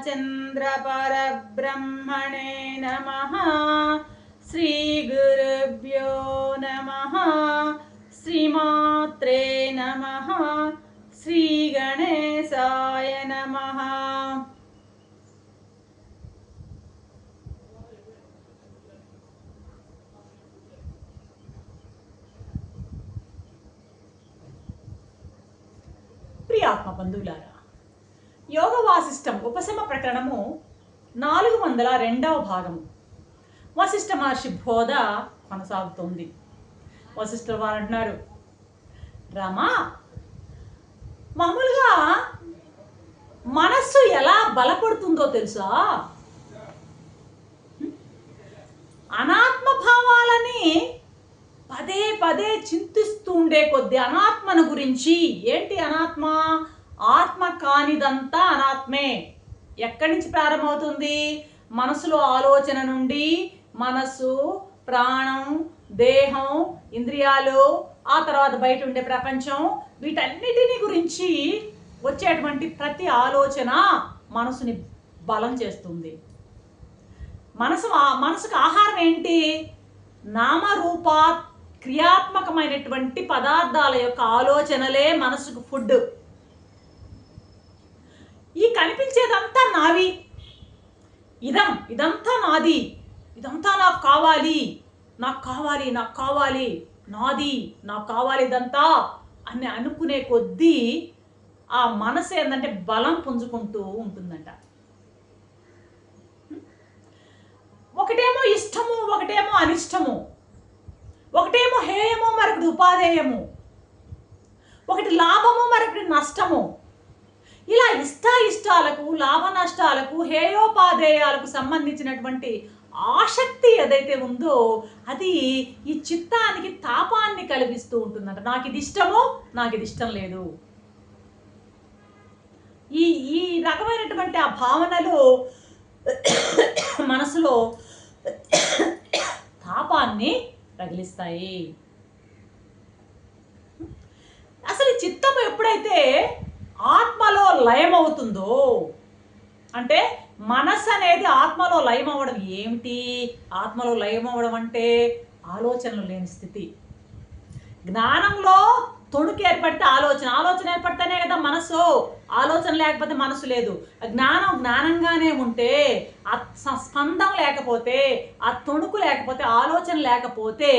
రామచంద్రపరబ్రహ్మణే నమ శ్రీగురుభ్యో నమ శ్రీమాత్రే నమ శ్రీగణేశాయ నమ ప్రియాత్మ బంధువులారా యోగ వాసిష్టం ఉపశమ ప్రకరణము నాలుగు వందల రెండవ భాగము. వశిష్ఠ మహర్షి బోధ కొనసాగుతోంది. వశిష్ఠ వారు అంటున్నారు రమా మామూలుగా మనస్సు ఎలా బలపడుతుందో తెలుసా? అనాత్మ భావాలని పదే పదే చింతిస్తూ ఉండే కొద్ది అనాత్మను గురించి ఏంటి అనాత్మ? ఆత్మ కానిదంతా అనాత్మే. ఎక్కడి నుంచి ప్రారంభమవుతుంది? మనసులో ఆలోచన నుండి మనస్సు ప్రాణం దేహం ఇంద్రియాలు ఆ తర్వాత బయట ఉండే ప్రపంచం వీటన్నిటిని గురించి వచ్చేటువంటి ప్రతి ఆలోచన మనసుని బలం చేస్తుంది. మనసు మనసుకు ఆహారం ఏంటి? నామరూప క్రియాత్మకమైనటువంటి పదార్థాల యొక్క ఆలోచనలే మనసుకు ఫుడ్. ఈ కనిపించేదంతా నావి. ఇదం ఇదంతా నాది. ఇదంతా నాకు కావాలి. నాకు కావాలి నాకు కావాలి. నాది నాకు కావాలి ఇదంతా అని అనుకునే కొద్దీ ఆ మనసు ఏంటంటే బలం పుంజుకుంటూ ఉంటుందంట. ఒకటేమో ఇష్టము ఒకటేమో అనిష్టము. ఒకటేమో హేయము మరొకటి ఉపాధేయము. ఒకటి లాభము మరొకటి నష్టము. ఇష్టాయిష్టాలకు లాభ నష్టాలకు హేయోపాధేయాలకు సంబంధించినటువంటి ఆసక్తి ఏదైతే ఉందో అది ఈ చిత్తానికి తాపాన్ని కలిగిస్తూ ఉంటుందంట. నాకు ఇది ఇష్టము నాకు ఇది ఇష్టం లేదు. ఈ ఈ రకమైనటువంటి ఆ భావనలు మనసులో తాపాన్ని రగిలిస్తాయి. అసలు ఈ చిత్తం ఎప్పుడైతే ఆత్మలో లయమవుతుందో? అంటే మనస్సు అనేది ఆత్మలో లయం అవ్వడం ఏమిటి? ఆత్మలో లయం అవ్వడం అంటే ఆలోచనలు లేని స్థితి. జ్ఞానంలో తొణుకు ఏర్పడితే ఆలోచన ఆలోచన ఏర్పడితేనే కదా మనసు. ఆలోచన లేకపోతే మనసు లేదు. జ్ఞానం జ్ఞానంగానే ఉంటే ఆ స్పందం లేకపోతే ఆ తొణుకు లేకపోతే ఆలోచన లేకపోతే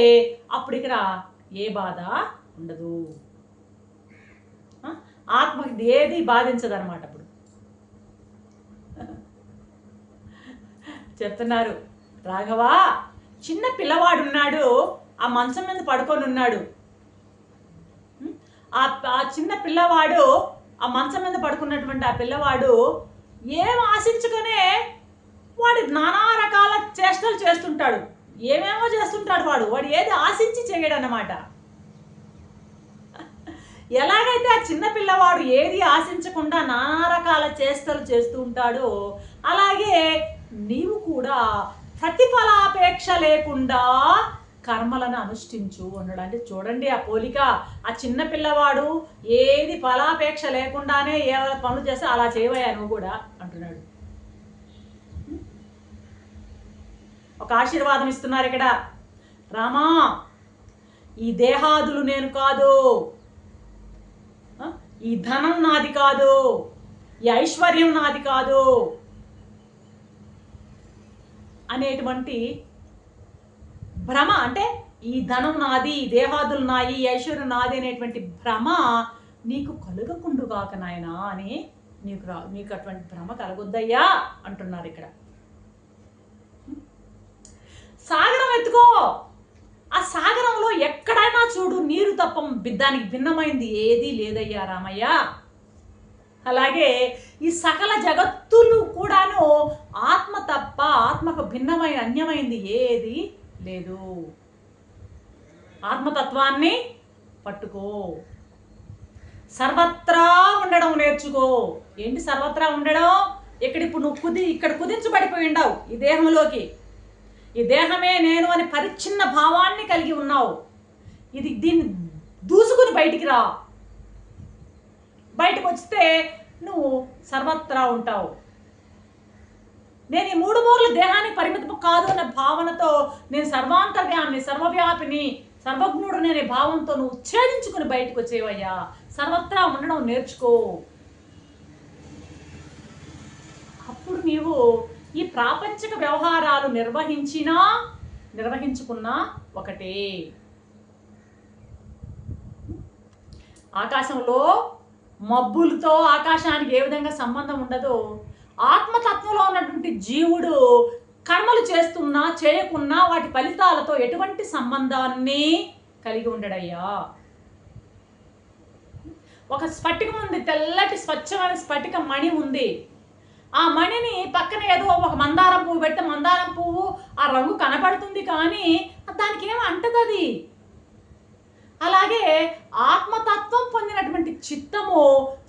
అప్పుడు ఇక్కడ ఏ బాధ ఉండదు. ఆత్మకి ఏది బాధించదనమాట అప్పుడు. చెప్తున్నారు రాఘవా చిన్న పిల్లవాడు ఉన్నాడు ఆ మంచం మీద పడుకొని ఉన్నాడు. ఆ ఆ చిన్న పిల్లవాడు ఆ మంచం మీద పడుకున్నటువంటి ఆ పిల్లవాడు ఏం ఆశించుకునే వాడు నానా రకాల చేష్టలు చేస్తుంటాడు. ఏమేమో చేస్తుంటాడు వాడు. వాడు ఏది ఆశించి చేయడు అన్నమాట ఎలాగైతే ఆ చిన్న పిల్లవాడు ఏది ఆశించకుండా నానా రకాల చేష్టలు చేస్తూ ఉంటాడో అలాగే నీవు కూడా ప్రతిఫలాపేక్ష లేకుండా కర్మలను అనుష్ఠించు అన్నాడు. అంటే చూడండి ఆ పోలిక ఆ చిన్న పిల్లవాడు ఏది ఫలాపేక్ష లేకుండానే ఏ పనులు చేస్తే అలా చేయవయ్యా నువ్వు కూడా అంటున్నాడు. ఒక ఆశీర్వాదం ఇస్తున్నారు ఇక్కడ. రామా ఈ దేహాదులు నేను కాదు. ఈ ధనం నాది కాదు ఈ ఐశ్వర్యం నాది కాదు అనేటువంటి భ్రమ అంటే ఈ ధనం నాది ఈ దేహాదులు నాయి ఈ ఐశ్వర్యం నాది అనేటువంటి భ్రమ నీకు కలుగకుండుగాక నాయనా అని నీకు రా నీకు అటువంటి భ్రమ కలగొద్దయ్యా అంటున్నారు ఇక్కడ. సాగరం ఎత్తుకో. ఆ సాగరంలో ఎక్కడ చూడు నీరు తప్ప బి- దానికి భిన్నమైంది. ఏదీ లేదయ్యా రామయ్య. అలాగే ఈ సకల జగత్తులు కూడాను ఆత్మ తప్ప ఆత్మకు భిన్నమైన అన్యమైంది. ఏది లేదు. ఆత్మతత్వాన్ని పట్టుకో. సర్వత్రా ఉండడం నేర్చుకో. ఏంటి సర్వత్రా ఉండడం? ఇక్కడ ఇప్పుడు నువ్వు కుది ఇక్కడ కుదించబడిపోయి ఉండవు ఈ దేహంలోకి. ఈ దేహమే నేను అని పరిచ్ఛిన్న భావాన్ని కలిగి ఉన్నావు. ఇది దీన్ని దూసుకుని బయటికి రా. బయటకు వస్తే నువ్వు సర్వత్రా ఉంటావు. నేను ఈ మూడు మూర్ల దేహానికి పరిమితం కాదు అనే భావనతో నేను సర్వాంతర్యాన్ని సర్వవ్యాపిని సర్వజ్ఞుడు అనే భావంతో నువ్వు ఛేదించుకుని బయటకు వచ్చేవయ్యా సర్వత్రా ఉండడం నేర్చుకో. అప్పుడు నీవు ఈ ప్రాపంచిక వ్యవహారాలు నిర్వహించినా నిర్వహించుకున్నా ఒకటే. ఆకాశంలో మబ్బులతో ఆకాశానికి ఏ విధంగా సంబంధం ఉండదో ఆత్మతత్వంలో ఉన్నటువంటి జీవుడు కర్మలు చేస్తున్నా చేయకున్నా వాటి ఫలితాలతో ఎటువంటి సంబంధాన్ని కలిగి ఉండడయ్యా? ఒక స్ఫటికం ఉంది తెల్లటి స్వచ్ఛమైన స్ఫటిక మణి ఉంది. ఆ మణిని పక్కన ఏదో ఒక మందారం పువ్వు పెడితే మందారం పువ్వు ఆ రంగు కనపడుతుంది కానీ దానికి ఏం అంటదది? అలాగే ఆత్మతత్వం పొందినటువంటి చిత్తము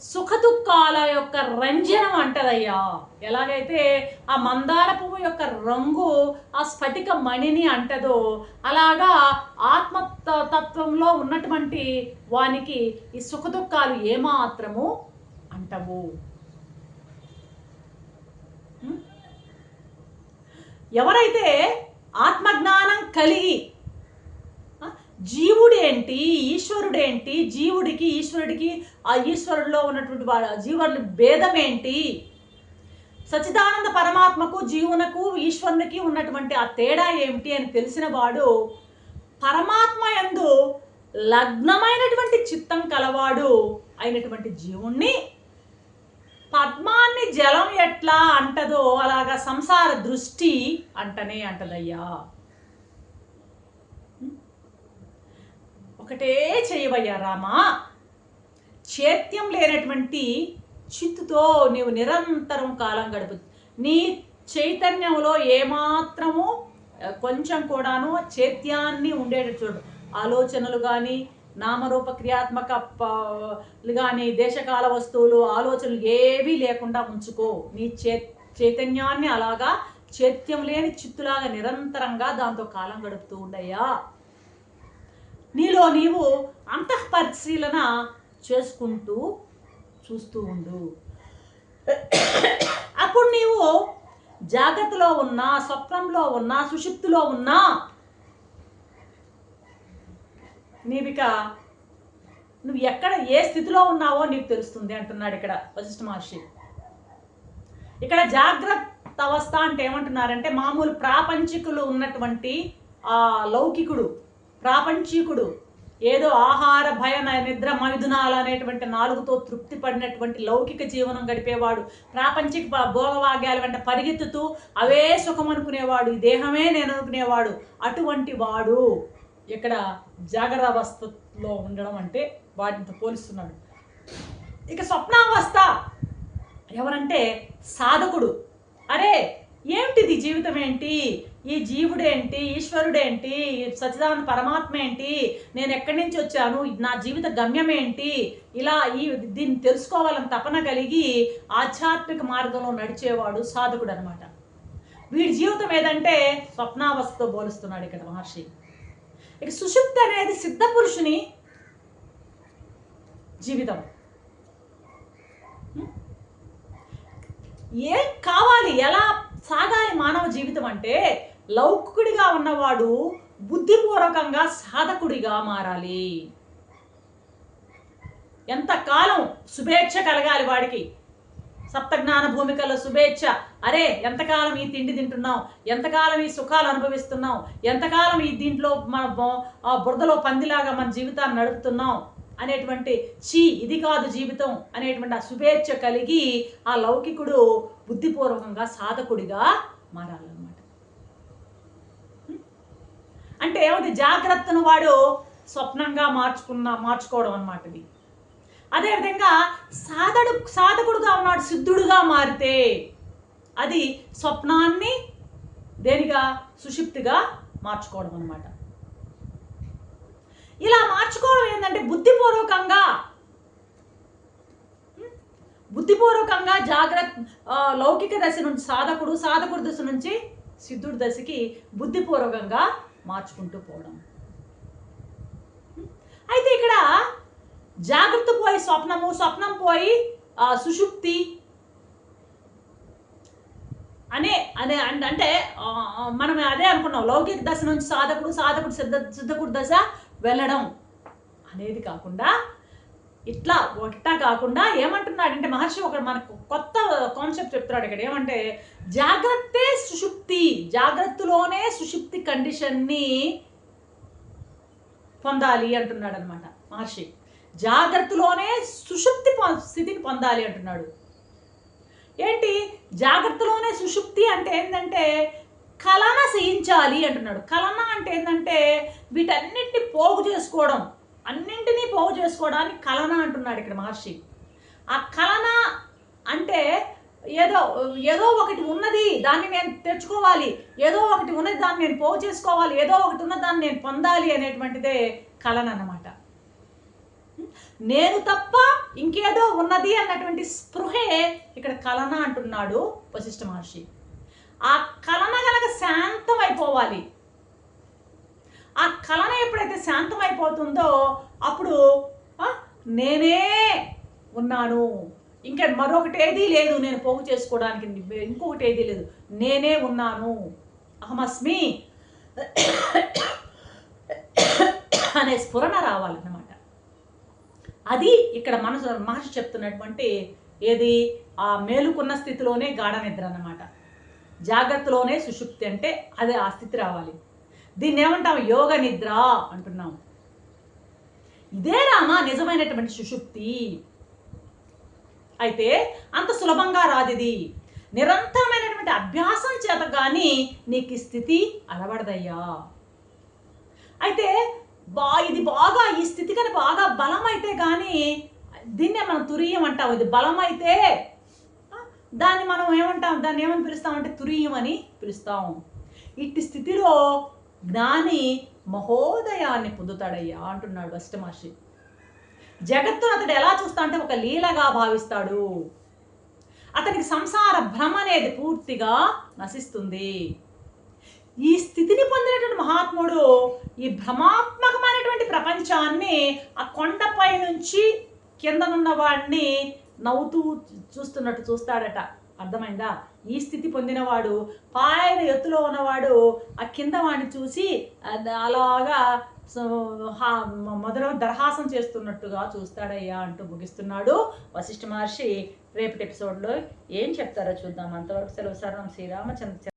సుఖదుఖాల యొక్క రంజనం అంటదయ్యా. ఎలాగైతే ఆ మందార పువ్వు యొక్క రంగు ఆ స్ఫటిక మణిని అంటదో అలాగా ఆత్మ తత్వంలో ఉన్నటువంటి వానికి ఈ సుఖదుఖాలు ఏమాత్రము అంటవు. ఎవరైతే ఆత్మజ్ఞానం కలిగి జీవుడేంటి? ఈశ్వరుడేంటి? జీవుడికి ఈశ్వరుడికి ఆ ఈశ్వరుడిలో ఉన్నటువంటి వా- జీవుల భేదం ఏంటి సచిదానంద పరమాత్మకు జీవునకు ఈశ్వరునికి ఉన్నటువంటి ఆ తేడా ఏమిటి అని తెలిసిన వాడు పరమాత్మ ఎందు లగ్నమైనటువంటి చిత్తం కలవాడు అయినటువంటి జీవుణ్ణి పద్మాన్ని జలం ఎట్లా అంటదో అలాగా సంసార దృష్టి అంటనే అంటదయ్యా. ఒక్కటే చేయవయ్యా రామా. చైత్యం లేనటువంటి చిత్తుతో నీవు నిరంతరం కాలం గడుపు నీ చైతన్యంలో ఏమాత్రము కొంచెం కూడాను చైత్యాన్ని ఉండేటట్టు చూడు. ఆలోచనలు కానీ నామరూప క్రియాత్మక కానీ దేశకాల వస్తువులు ఆలోచనలు ఏవీ లేకుండా ఉంచుకో. నీ చే చైతన్యాన్ని అలాగా చైత్యం లేని చిత్తులాగా నిరంతరంగా దాంతో కాలం గడుపుతూ ఉండయ్యా. నీలో నీవు అంతఃపరిశీలన చేసుకుంటూ చూస్తూ ఉండు. అప్పుడు నీవు జాగ్రత్తలో ఉన్నా స్వప్నంలో ఉన్నా సుషిప్తులో ఉన్నా నీవిక నువ్వు ఎక్కడ ఏ స్థితిలో ఉన్నావో నీకు తెలుస్తుంది అంటున్నాడు ఇక్కడ వశిష్ఠ మహర్షి. ఇక్కడ జాగ్రత్త అవస్థ అంటే ఏమంటున్నారంటే మామూలు ప్రాపంచికులు ఉన్నటువంటి ఆ లౌకికుడు ప్రాపంచికుడు. ఏదో ఆహార భయ నిద్ర మైదునాలు అనేటువంటి నాలుగుతో తృప్తి పడినటువంటి లౌకిక జీవనం గడిపేవాడు. ప్రాపంచిక భోగవాగ్యాల వెంట పరిగెత్తుతూ అవే సుఖం అనుకునేవాడు. ఈ దేహమే నేను అనుకునేవాడు. అటువంటి వాడు ఇక్కడ జాగ్రత్త అవస్థలో ఉండడం అంటే వాటితో పోలిస్తున్నాడు. ఇక స్వప్నావస్థ. ఎవరంటే సాధకుడు. అరే ఏమిటిది? జీవితం ఏంటి? ఈ జీవుడేంటి? ఈశ్వరుడేంటి? ఈ సచిదానంద పరమాత్మ ఏంటి? నేను ఎక్కడి నుంచి వచ్చాను? నా జీవిత గమ్యం ఏంటి? ఇలా ఈ దీన్ని తెలుసుకోవాలని తపన కలిగి ఆధ్యాత్మిక మార్గంలో నడిచేవాడు సాధకుడు అనమాట వీడి జీవితం ఏదంటే స్వప్నావస్థతో పోలుస్తున్నాడు ఇక్కడ మహర్షి. ఇక సుషుప్తి అనేది సిద్ధ పురుషుని జీవితం. ఏం కావాలి? ఎలా సాగాలి మానవ జీవితం అంటే లౌకికుడిగా ఉన్నవాడు బుద్ధిపూర్వకంగా సాధకుడిగా మారాలి. ఎంతకాలం శుభేచ్ఛ కలగాలి వాడికి? సప్తజ్ఞాన భూమికలో శుభేచ్ఛ. అరే ఎంతకాలం ఈ తిండి తింటున్నాం ఎంతకాలం ఈ సుఖాలు అనుభవిస్తున్నాం ఎంతకాలం ఈ దీంట్లో మన బొ- ఆ బురదలో పందిలాగా మన జీవితాన్ని నడుపుతున్నాం అనేటువంటి చీ ఇది కాదు జీవితం అనేటువంటి ఆ శుభేచ్ఛ కలిగి ఆ లౌకికుడు బుద్ధిపూర్వకంగా సాధకుడిగా మారాలన్నమాట. అంటే ఏమిటి జాగ్రత్తను వాడు స్వప్నంగా మార్చుకున్న మార్చుకోవడం అన్నమాట ఇది అదేవిధంగా సాధడు సాధకుడుగా ఉన్నాడు సిద్ధుడుగా మారితే అది స్వప్నాన్ని దేనిగా? సుషిప్తిగా మార్చుకోవడం అన్నమాట. ఇలా మార్చుకోవడం ఏంటంటే బుద్ధిపూర్వకంగా బుద్ధిపూర్వకంగా జాగ్రత్త లౌకిక దశ నుంచి సాధకుడు సాధకుడు దశ నుంచి సిద్ధుడి దశకి బుద్ధిపూర్వకంగా మార్చుకుంటూ పోవడం. అయితే ఇక్కడ జాగ్రత్త పోయి స్వప్నము స్వప్నం పోయి ఆ, సుషుప్తి అనే అనే అంటే మనం అదే అనుకున్నాం లౌకిక దశ నుంచి సాధకుడు సాధకుడు సిద్ధ సిద్ధకుడు దశ వెళ్ళడం అనేది కాకుండా ఇట్లా ఒకటా కాకుండా ఏమంటున్నాడంటే మహర్షి ఒక మనకు కొత్త కాన్సెప్ట్ చెప్తున్నాడు ఇక్కడ. ఏమంటే జాగ్రత్తే సుషుప్తి జాగ్రత్తలోనే సుషుప్తి కండిషన్ని పొందాలి అంటున్నాడు అనమాట మహర్షి. జాగ్రత్తలోనే సుషుప్తి స్థితిని పొందాలి అంటున్నాడు. ఏంటి? జాగ్రత్తలోనే సుషుప్తి అంటే ఏంటంటే కలన చేయించాలి అంటున్నాడు. కలన అంటే ఏంటంటే వీటన్నిటిని పోగు చేసుకోవడం. అన్నింటినీ పోగు చేసుకోవడానికి కలన అంటున్నాడు ఇక్కడ మహర్షి. ఆ కలన అంటే ఏదో ఏదో ఒకటి ఉన్నది దాన్ని నేను తెచ్చుకోవాలి ఏదో ఒకటి ఉన్నది దాన్ని నేను పోగు చేసుకోవాలి ఏదో ఒకటి ఉన్న దాన్ని నేను పొందాలి అనేటువంటిదే కలన అన్నమాట. నేను తప్ప ఇంకేదో ఉన్నది అన్నటువంటి స్పృహే ఇక్కడ కలన అంటున్నాడు వశిష్ఠ మహర్షి. ఆ కలన గనక శాంతం అయిపోవాలి ఆ కలన ఎప్పుడైతే శాంతమైపోతుందో అప్పుడు నేనే ఉన్నాను. ఇంకా మరొకటి ఏదీ లేదు నేను పోగు చేసుకోవడానికి ఇంకొకటి ఏదీ లేదు. నేనే ఉన్నాను. అహమస్మి అనే స్ఫురణ రావాలన్నమాట. అది ఇక్కడ మనసు మహర్షి చెప్తున్నటువంటి ఏది? ఆ మేలుకున్న స్థితిలోనే గాఢ నిద్ర అన్నమాట. జాగ్రత్తలోనే సుషుప్తి అంటే అదే ఆ స్థితి రావాలి. దీన్ని ఏమంటాం? యోగ నిద్ర అంటున్నాం. ఇదే రామా నిజమైనటువంటి సుషుప్తి అయితే అంత సులభంగా రాదు ఇది నిరంతరమైనటువంటి అభ్యాసం చేత కానీ నీకు ఈ స్థితి అలవడదయ్యా. అయితే బా ఇది బాగా ఈ స్థితి కానీ బాగా బలం అయితే కానీ దీన్నే మనం తురియం అంటాం. ఇది బలం అయితే దాన్ని మనం ఏమంటాం? దాన్ని ఏమని పిలుస్తామంటే తురియం అని పిలుస్తాం. ఇట్టి స్థితిలో జ్ఞాని మహోదయాన్ని పొందుతాడయ్యా అంటున్నాడు అష్టమహర్షి జగత్తును అతడు ఎలా చూస్తా అంటే ఒక లీలగా భావిస్తాడు. అతనికి సంసార భ్రమ అనేది పూర్తిగా నశిస్తుంది. ఈ స్థితిని పొందినటువంటి మహాత్ముడు ఈ భ్రమాత్మకమైనటువంటి ప్రపంచాన్ని ఆ కొండపై నుంచి కిందనున్న వాడిని నవ్వుతూ చూస్తున్నట్టు చూస్తాడట. అర్థమైందా? ఈ స్థితి పొందినవాడు పాయన ఎత్తులో ఉన్నవాడు ఆ కింద వాడిని చూసి అలాగా సో, దర్హాసం దరహాసం చేస్తున్నట్టుగా చూస్తాడయ్యా అంటూ ముగిస్తున్నాడు వశిష్ఠ మహర్షి. రేపటి ఎపిసోడ్లో ఏం చెప్తారో చూద్దాం. అంతవరకు సెలవు సర్వం శ్రీరామచంద్ర